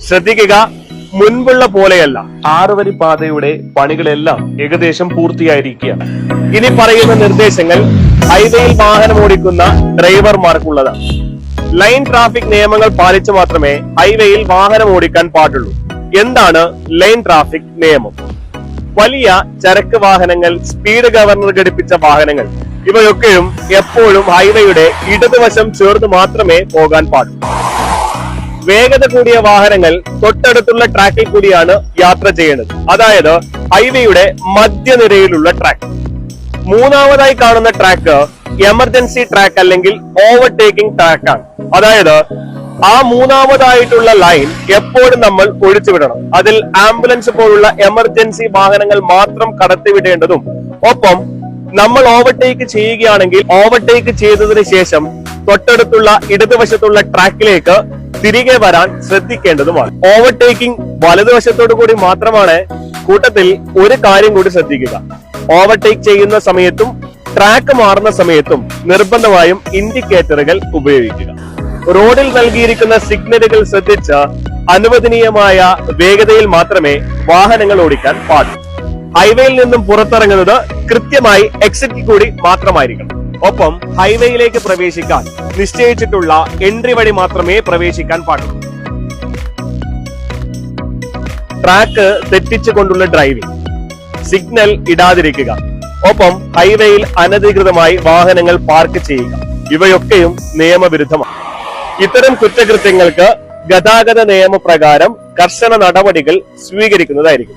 ശ്രദ്ധിക്കുക മുൻപുള്ള പോലെയല്ല. ആറുവരി പാതയുടെ പണികളെല്ലാം ഏകദേശം പൂർത്തിയായിരിക്കുകയാണ്. ഇനി പറയുന്ന നിർദ്ദേശങ്ങൾ ഹൈവേയിൽ വാഹനം ഓടിക്കുന്ന ഡ്രൈവർമാർക്കുള്ളതാണ്. ലൈൻ ട്രാഫിക് നിയമങ്ങൾ പാലിച്ച് മാത്രമേ ഹൈവേയിൽ വാഹനം ഓടിക്കാൻ പാടുള്ളൂ. എന്താണ് ലൈൻ ട്രാഫിക് നിയമം? വലിയ ചരക്ക് വാഹനങ്ങൾ സ്പീഡ് ഗവർണർ ഘടിപ്പിച്ച വാഹനങ്ങൾ ഇവയൊക്കെയും എപ്പോഴും ഹൈവേയുടെ ഇടതുവശം ചേർന്ന് മാത്രമേ പോകാൻ പാടൂ വേഗത കൂടിയ വാഹനങ്ങൾ തൊട്ടടുത്തുള്ള ട്രാക്കിൽ കൂടിയാണ് യാത്ര ചെയ്യുന്നത്. അതായത് ഹൈവേയുടെ മധ്യനിരയിലുള്ള ട്രാക്ക്. മൂന്നാമതായി കാണുന്ന ട്രാക്ക് എമർജൻസി ട്രാക്ക് അല്ലെങ്കിൽ ഓവർടേക്കിംഗ് ട്രാക്കാണ് അതായത് ആ മൂന്നാമതായിട്ടുള്ള ലൈൻ എപ്പോഴും നമ്മൾ ഒഴിച്ചുവിടണം അതിൽ ആംബുലൻസ് പോലുള്ള എമർജൻസി വാഹനങ്ങൾ മാത്രം കടത്തിവിടേണ്ടതും ഒപ്പം നമ്മൾ ഓവർടേക്ക് ചെയ്യുകയാണെങ്കിൽ ഓവർടേക്ക് ചെയ്തതിന് ശേഷം തൊട്ടടുത്തുള്ള ഇടതുവശത്തുള്ള ട്രാക്കിലേക്ക് തിരികെ വരാൻ ശ്രദ്ധിക്കേണ്ടതുമാണ്. ഓവർടേക്കിംഗ് വലതുവശത്തോടു കൂടി മാത്രമാണ് കൂട്ടത്തിൽ ഒരു കാര്യം കൂടി ശ്രദ്ധിക്കുക. ഓവർടേക്ക് ചെയ്യുന്ന സമയത്തും ട്രാക്ക് മാറുന്ന സമയത്തും നിർബന്ധമായും ഇൻഡിക്കേറ്ററുകൾ ഉപയോഗിക്കുക. റോഡിൽ നൽകിയിരിക്കുന്ന സിഗ്നലുകൾ ശ്രദ്ധിച്ച് അനുവദനീയമായ വേഗതയിൽ മാത്രമേ വാഹനങ്ങൾ ഓടിക്കാൻ പാടൂ ഹൈവേയിൽ നിന്നും പുറത്തിറങ്ങുന്നത് കൃത്യമായി എക്സിറ്റിൽ കൂടി മാത്രമായിരിക്കണം. ഒപ്പം ഹൈവേയിലേക്ക് പ്രവേശിക്കാൻ നിശ്ചയിച്ചിട്ടുള്ള എൻട്രി വഴി മാത്രമേ പ്രവേശിക്കാൻ പാടുള്ളൂ. ട്രാക്ക് തെറ്റിച്ചുകൊണ്ടുള്ള ഡ്രൈവിംഗ്. സിഗ്നൽ ഇടാതിരിക്കുക. ഒപ്പം ഹൈവേയിൽ അനധികൃതമായി വാഹനങ്ങൾ പാർക്ക് ചെയ്യുക. ഇവയൊക്കെയും നിയമവിരുദ്ധമാണ്. ഇത്തരം കുറ്റകൃത്യങ്ങൾക്ക് ഗതാഗത നിയമപ്രകാരം കർശന നടപടികൾ സ്വീകരിക്കുന്നതായിരിക്കും.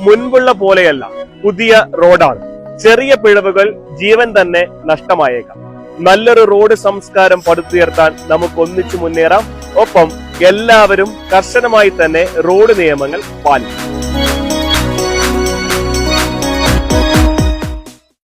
മുൻപുള്ള പോലെയല്ല പുതിയ റോഡാണ്. ചെറിയ പിഴവുകൾ ജീവൻ തന്നെ നഷ്ടമായേക്കാം. നല്ലൊരു റോഡ് സംസ്കാരം പടുത്തുയർത്താൻ നമുക്ക് ഒന്നിച്ചു മുന്നേറാം. ഒപ്പം എല്ലാവരും കർശനമായി തന്നെ റോഡ് നിയമങ്ങൾ പാലിക്കും